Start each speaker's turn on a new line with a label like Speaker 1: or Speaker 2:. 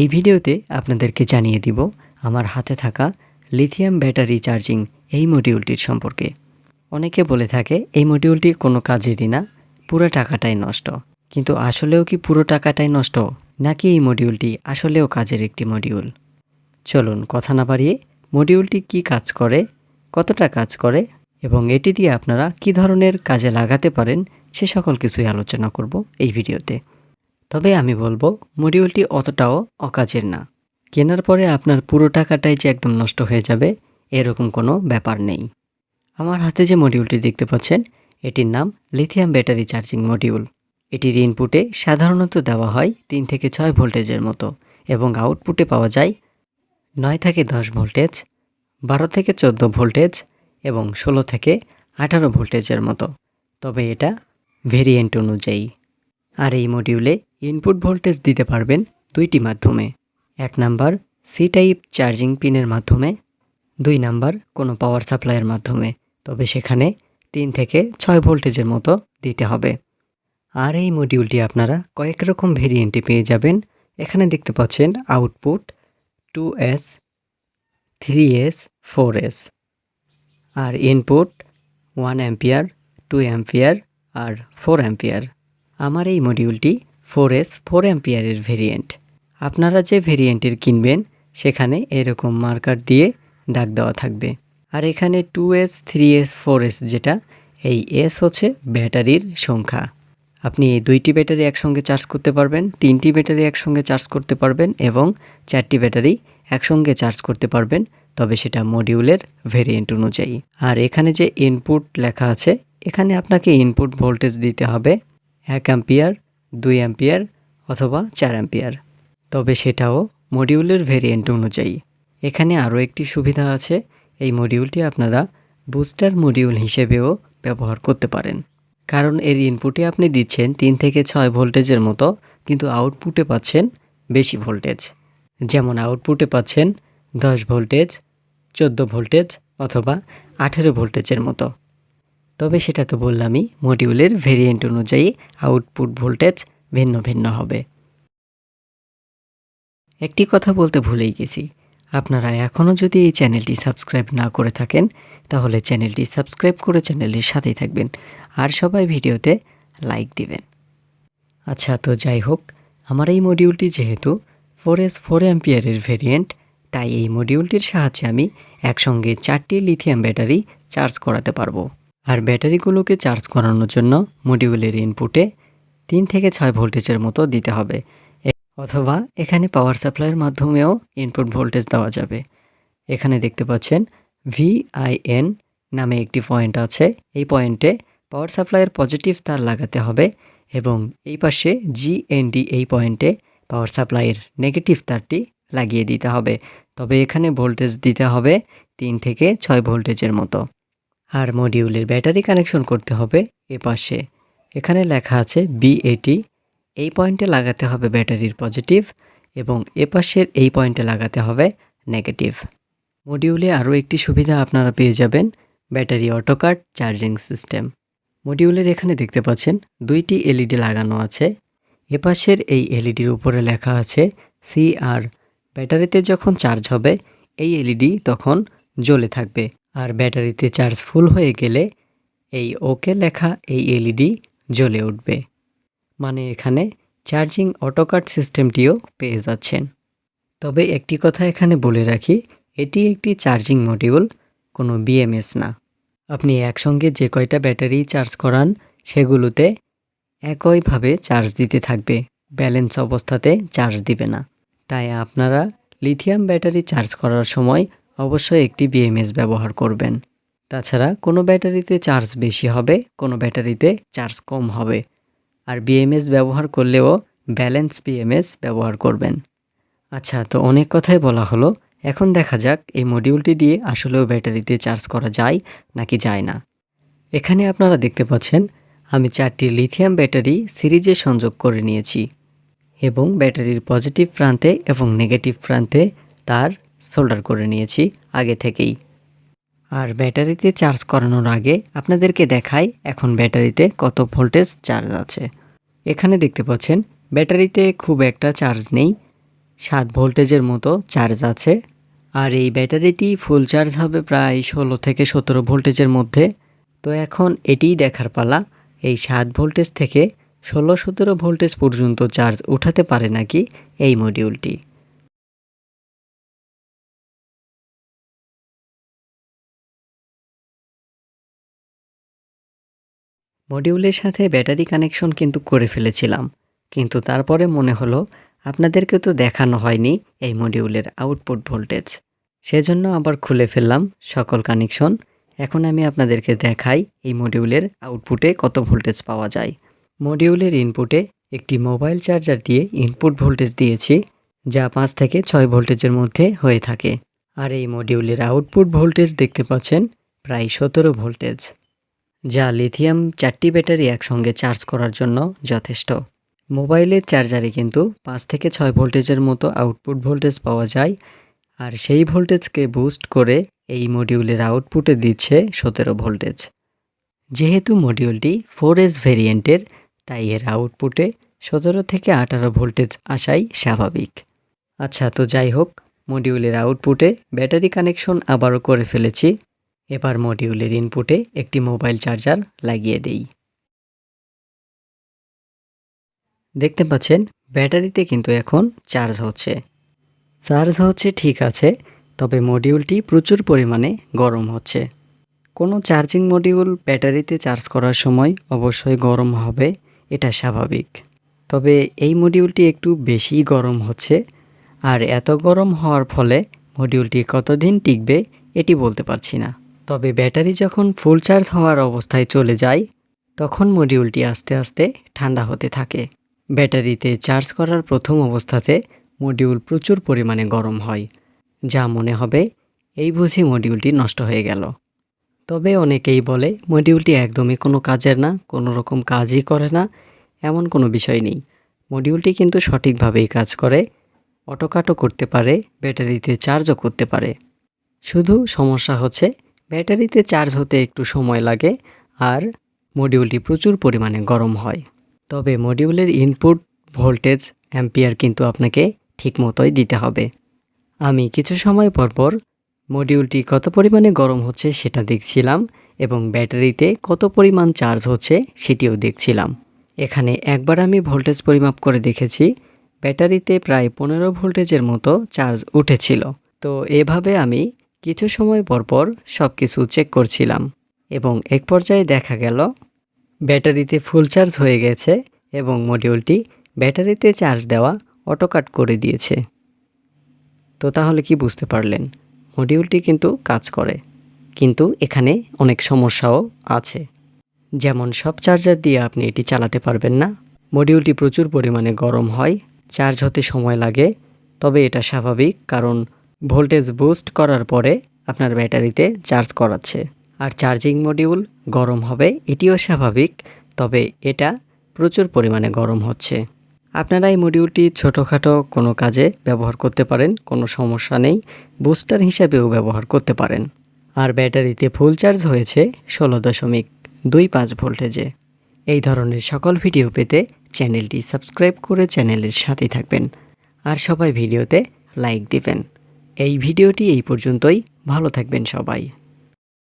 Speaker 1: এই ভিডিওতে আপনাদেরকে জানিয়ে দিব আমার হাতে থাকা লিথিয়াম ব্যাটারি চার্জিং এই মডিউলটির সম্পর্কে। অনেকে বলে থাকে, এই মডিউলটি কোনো কাজেরই না, পুরো টাকাটাই নষ্ট। কিন্তু আসলেও কি পুরো টাকাটাই নষ্ট? নাকি এই মডিউলটি আসলেও কাজের একটি মডিউল? চলুন কথা না বাড়িয়ে মডিউলটি কি কাজ করে, কতটা কাজ করে এবং এটি দিয়ে আপনারা কি ধরনের কাজে লাগাতে পারেন, সে সকল কিছুই আলোচনা করব এই ভিডিওতে। তবে আমি বলব মডিউলটি অতটাও অকাজের না। কেনার পরে আপনার পুরো টাকাটাই যে একদম নষ্ট হয়ে যাবে, এরকম কোনো ব্যাপার নেই। আমার হাতে যে মডিউলটি দেখতে পাচ্ছেন, এটির নাম লিথিয়াম ব্যাটারি চার্জিং মডিউল এটির ইনপুটে সাধারণত দেওয়া হয় তিন থেকে ছয় ভোল্টেজের মতো এবং আউটপুটে পাওয়া যায় নয় থেকে দশ ভোল্টেজ বারো থেকে চোদ্দ ভোল্টেজ এবং ষোলো থেকে আঠারো ভোল্টেজের মতো। তবে এটা ভেরিয়েন্ট অনুযায়ী। আর এই মডিউলে ইনপুট ভোল্টেজ দিতে পারবেন দুইটি মাধ্যমে। এক নাম্বার সি টাইপ চার্জিং পিনের মাধ্যমে, দুই নাম্বার কোনো পাওয়ার সাপ্লাইয়ের মাধ্যমে, তবে সেখানে তিন থেকে ছয় ভোল্টেজের মতো দিতে হবে। আর এই মডিউলটি আপনারা কয়েক রকম ভেরিয়েন্টে পেয়ে যাবেন। এখানে দেখতে পাচ্ছেন output two S three S four S আর input one ampere two ampere আর ফোর অ্যাম্পিয়ার আমার এই মডিউলটি ফোর এস ফোর অ্যাম্পিয়ারের ভেরিয়েন্ট আপনারা যে ভেরিয়েন্টের কিনবেন, সেখানে এরকম মার্কার দিয়ে দাগ দেওয়া থাকবে। আর এখানে two S three S four S যেটা, এই এস হচ্ছে ব্যাটারির সংখ্যা। আপনি এই দুইটি ব্যাটারি একসঙ্গে চার্জ করতে পারবেন, তিনটি ব্যাটারি একসঙ্গে চার্জ করতে পারবেন এবং চারটি ব্যাটারি একসঙ্গে চার্জ করতে পারবেন, তবে সেটা মডিউলের ভেরিয়েন্ট অনুযায়ী। আর এখানে যে ইনপুট লেখা আছে, এখানে আপনাকে ইনপুট ভোল্টেজ দিতে হবে। এক অ্যাম্পিয়ার, দুই অ্যাম্পিয়ার অথবা চার অ্যাম্পিয়ার। তবে সেটাও মডিউলের ভেরিয়েন্ট অনুযায়ী। এখানে আরও একটি সুবিধা আছে, এই মডিউলটি আপনারা বুস্টার মডিউল হিসেবেও ব্যবহার করতে পারেন। কারণ এর ইনপুটে আপনি দিচ্ছেন তিন থেকে ছয় ভোল্টেজের মতো, কিন্তু আউটপুটে পাচ্ছেন বেশি ভোল্টেজ। যেমন আউটপুটে পাচ্ছেন দশ ভোল্টেজ, চোদ্দ ভোল্টেজ অথবা আঠেরো ভোল্টেজের মতো। তবে সেটা তো বললামই মডিউলের ভেরিয়েন্ট অনুযায়ী আউটপুট ভোল্টেজ ভিন্ন ভিন্ন হবে। একটি কথা বলতে ভুলেই গেছি। আপনারা এখনও যদি এই চ্যানেলটি সাবস্ক্রাইব না করে থাকেন, তাহলে চ্যানেলটি সাবস্ক্রাইব করে চ্যানেলের সাথেই থাকবেন আর সবাই ভিডিওতে লাইক দিবেন। আচ্ছা তো যাই হোক, আমার এই মডিউলটি যেহেতু ফোর এস ফোর অ্যাম্পিয়ারের ভেরিয়েন্ট তাই এই মডিউলটির সাহায্যে আমি একসঙ্গে চারটি লিথিয়াম ব্যাটারি চার্জ করাতে পারব। আর ব্যাটারিগুলোকে চার্জ করানোর জন্য মডিউলের ইনপুটে তিন থেকে ছয় ভোল্টেজের মতো দিতে হবে। অথবা এখানে পাওয়ার সাপ্লাইয়ের মাধ্যমেও ইনপুট ভোল্টেজ দেওয়া যাবে। এখানে দেখতে পাচ্ছেন ভিআইএন নামে একটি পয়েন্ট আছে। এই পয়েন্টে পাওয়ার সাপ্লাইয়ের পজিটিভ তার লাগাতে হবে এবং এই পাশে জিএনডি এই পয়েন্টে পাওয়ার সাপ্লাইয়ের নেগেটিভ তারটি লাগিয়ে দিতে হবে। তবে এখানে ভোল্টেজ দিতে হবে তিন থেকে ছয় ভোল্টেজের মতো। আর মডিউলের ব্যাটারি কানেকশন করতে হবে এ পাশে। এখানে লেখা আছে বিএটি এই পয়েন্টে লাগাতে হবে ব্যাটারির পজিটিভ এবং এ পাশের এই পয়েন্টে লাগাতে হবে নেগেটিভ মডিউলে আরও একটি সুবিধা আপনারা পেয়ে যাবেন ব্যাটারি অটোকার্ড চার্জিং সিস্টেম মডিউলের এখানে দেখতে পাচ্ছেন দুইটি এলইডি লাগানো আছে। এপাশের এই এলইডির উপরে লেখা আছে সিআর ব্যাটারিতে যখন চার্জ হবে, এই এলইডি তখন জ্বলে থাকবে। আর ব্যাটারিতে চার্জ ফুল হয়ে গেলে এই ওকে লেখা এই এলইডি জ্বলে উঠবে। মানে এখানে চার্জিং অটোকাট সিস্টেমটিও পেয়ে যাচ্ছেন। তবে একটি কথা এখানে বলে রাখি, এটি একটি চার্জিং মডিউল, কোনো বিএমএস না। আপনি একসঙ্গে যে কয়টা ব্যাটারি চার্জ করান, সেগুলোতে একইভাবে চার্জ দিতে থাকবে। ব্যালেন্স অবস্থাতে চার্জ দিবে না। তাই আপনারা লিথিয়াম ব্যাটারি চার্জ করার সময় অবশ্যই একটি বিএমএস ব্যবহার করবেন। তাছাড়া কোনো ব্যাটারিতে চার্জ বেশি হবে, কোনো ব্যাটারিতে চার্জ কম হবে। আর বিএমএস ব্যবহার করলেও ব্যালেন্স বিএমএস ব্যবহার করবেন। আচ্ছা তো অনেক কথাই বলা হলো। এখন দেখা যাক এই মডিউলটি দিয়ে আসলেও ব্যাটারিতে চার্জ করা যায় নাকি যায় না। এখানে আপনারা দেখতে পাচ্ছেন, আমি চারটি লিথিয়াম ব্যাটারি সিরিজে সংযোগ করে নিয়েছি। এবং ব্যাটারির পজিটিভ প্রান্তে এবং নেগেটিভ প্রান্তে তার সোল্ডার করে নিয়েছি আগে থেকেই। আর ব্যাটারিতে চার্জ করানোর আগে আপনাদেরকে দেখাই এখন ব্যাটারিতে কত ভোল্টেজ চার্জ আছে। এখানে দেখতে পাচ্ছেন, ব্যাটারিতে খুব একটা চার্জ নেই, সাত ভোল্টেজের মতো চার্জ আছে। আর এই ব্যাটারিটি ফুল চার্জ হবে প্রায় ষোলো থেকে সতেরো ভোল্টেজের মধ্যে। তো এখন এটিই দেখার পালা, এই সাত ভোল্টেজ থেকে ষোলো সতেরো ভোল্টেজ পর্যন্ত চার্জ উঠাতে পারে নাকি এই মডিউলটি? মডিউলের সাথে ব্যাটারি কানেকশন কিন্তু করে ফেলেছিলাম। কিন্তু তারপরে মনে হলো আপনাদেরকে তো দেখানো হয়নি এই মডিউলের আউটপুট ভোল্টেজ। সেজন্য আবার খুলে ফেললাম সকল কানেকশন। এখন আমি আপনাদেরকে দেখাই এই মডিউলের আউটপুটে কত ভোল্টেজ পাওয়া যায়। মডিউলের ইনপুটে একটি মোবাইল চার্জার দিয়ে ইনপুট ভোল্টেজ দিয়েছি, যা পাঁচ থেকে ছয় ভোল্টেজের মধ্যে হয়ে থাকে। আর এই মডিউলের আউটপুট ভোল্টেজ দেখতে পাচ্ছেন, প্রায় সতেরো ভোল্টেজ। যা লিথিয়াম চারটি ব্যাটারি একসঙ্গে চার্জ করার জন্য যথেষ্ট। মোবাইলের চার্জারে কিন্তু পাঁচ থেকে ছয় ভোল্টেজের মতো আউটপুট ভোল্টেজ পাওয়া যায় আর সেই ভোল্টেজকে বুস্ট করে এই মডিউলের আউটপুটে দিচ্ছে সতেরো ভোল্টেজ। যেহেতু মডিউলটি ফোর এস ভেরিয়েন্টের, তাই এর আউটপুটে সতেরো থেকে আঠারো ভোল্টেজ আসাই স্বাভাবিক। আচ্ছা তো যাই হোক, মডিউলের আউটপুটে ব্যাটারি কানেকশন আবারও করে ফেলেছি। এবার মডিউলের ইনপুটে একটি মোবাইল চার্জার লাগিয়ে দেই। দেখতে পাচ্ছেন, ব্যাটারিতে কিন্তু এখন চার্জ হচ্ছে। চার্জ হচ্ছে ঠিক আছে, তবে মডিউলটি প্রচুর পরিমাণে গরম হচ্ছে। কোনো চার্জিং মডিউল ব্যাটারিতে চার্জ করার সময় অবশ্যই গরম হবে, এটা স্বাভাবিক। তবে এই মডিউলটি একটু বেশি গরম হচ্ছে, আর এত গরম হওয়ার ফলে মডিউলটি কতদিন টিকবে, এটি বলতে পারছি না। তবে ব্যাটারি যখন ফুল চার্জ হওয়ার অবস্থায় চলে যায়, তখন মডিউলটি আস্তে আস্তে ঠান্ডা হতে থাকে। ব্যাটারিতে চার্জ করার প্রথম অবস্থাতে মডিউল প্রচুর পরিমাণে গরম হয়। যা মনে হবে, এই বুঝি মডিউলটি নষ্ট হয়ে গেল। তবে অনেকেই বলে, মডিউলটি একদমই কোনো কাজের না, কোনো রকম কাজই করে না, এমন কোনো বিষয় নেই। মডিউলটি কিন্তু সঠিকভাবেই কাজ করে অটোকাটো করতে পারে, ব্যাটারিতে চার্জও করতে পারে। শুধু সমস্যা হচ্ছে ব্যাটারিতে চার্জ হতে একটু সময় লাগে আর মডিউলটি প্রচুর পরিমাণে গরম হয়। তবে মডিউলের ইনপুট ভোল্টেজ অ্যাম্পিয়ার কিন্তু আপনাকে ঠিক মতোই দিতে হবে। আমি কিছু সময় পর পর মডিউলটি কত পরিমাণে গরম হচ্ছে সেটা দেখছিলাম এবং ব্যাটারিতে কত পরিমাণ চার্জ হচ্ছে সেটিও দেখছিলাম। এখানে একবার আমি ভোল্টেজ পরিমাপ করে দেখেছি, ব্যাটারিতে প্রায় পনেরো ভোল্টেজের মতো চার্জ উঠেছিল। তো এভাবে আমি কিছু সময় পর পর সব কিছু চেক করছিলাম এবং এক পর্যায়ে দেখা গেল, ব্যাটারিতে ফুল চার্জ হয়ে গেছে এবং মডিউলটি ব্যাটারিতে চার্জ দেওয়া অটোকাট করে দিয়েছে। তো তাহলে কি বুঝতে পারলেন? মডিউলটি কিন্তু কাজ করে, কিন্তু এখানে অনেক সমস্যাও আছে। যেমন সব চার্জার দিয়ে আপনি এটি চালাতে পারবেন না, মডিউলটি প্রচুর পরিমাণে গরম হয়, চার্জ হতে সময় লাগে, তবে এটা স্বাভাবিক কারণ ভোল্টেজ বুস্ট করার পরে আপনার ব্যাটারিতে চার্জ করাচ্ছে। আর চার্জিং মডিউল গরম হবে, এটিও স্বাভাবিক, তবে এটা প্রচুর পরিমাণে গরম হচ্ছে। আপনারা এই মডিউলটি ছোটোখাটো কোনো কাজে ব্যবহার করতে পারেন, কোনো সমস্যা নেই, বুস্টার হিসেবেও ব্যবহার করতে পারেন। আর ব্যাটারিতে ফুল চার্জ হয়েছে ষোলো দশমিক দুই পাঁচ ভোল্টেজে। এই ধরনের সকল ভিডিও পেতে চ্যানেলটি সাবস্ক্রাইব করে চ্যানেলের সাথেই থাকবেন। আর সবাই ভিডিওতে লাইক দিবেন। এই ভিডিওটি এই পর্যন্তই। ভালো থাকবেন সবাই।